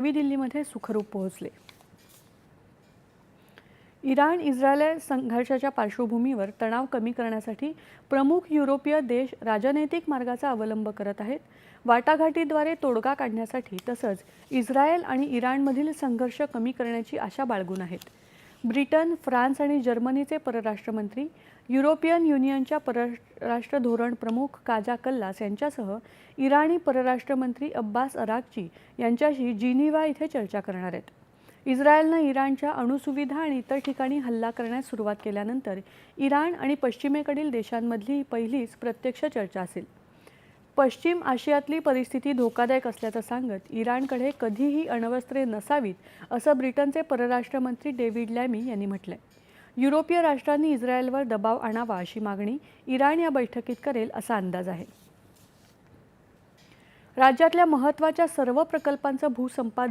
नवी दिल्लीमध्ये सुखरूप पोहोचले. इराण इस्रायल संघर्षाच्या पार्श्वभूमीवर तणाव कमी करण्यासाठी प्रमुख युरोपीय देश राजनैतिक मार्गाचा अवलंब करत आहेत. वाटाघाटीद्वारे तोडगा काढण्यासाठी तसंच इस्रायल आणि इराणमधील संघर्ष कमी करण्याची आशा बाळगून आहेत. ब्रिटन फ्रान्स आणि जर्मनीचे परराष्ट्रमंत्री युरोपियन युनियनच्या परराष्ट्र धोरण प्रमुख काजा कल्लास यांच्यासह इराणी परराष्ट्रमंत्री अब्बास अराकची यांच्याशी जिनिव्हा इथे चर्चा करणार आहेत. इस्रायलनं इराणच्या अणुसुविधा आणि इतर ठिकाणी हल्ला करण्यास सुरुवात केल्यानंतर इराण आणि पश्चिमेकडील देशांमधली ही पहिलीच प्रत्यक्ष चर्चा असेल. पश्चिम आशियातली परिस्थिती धोकादायक असल्याचं सांगत इराणकडे कधीही अण्वस्त्रे नसावीत असं ब्रिटनचे परराष्ट्रमंत्री डेव्हिड लॅमी यांनी म्हटलंय. युरोपीय राष्ट्रांनी इस्रायलवर दबाव आणावा अशी मागणी इराण या बैठकीत करेल असा अंदाज आहे. राज्यातल्या महत्त्वाच्या सर्व प्रकल्पांचं भूसंपादन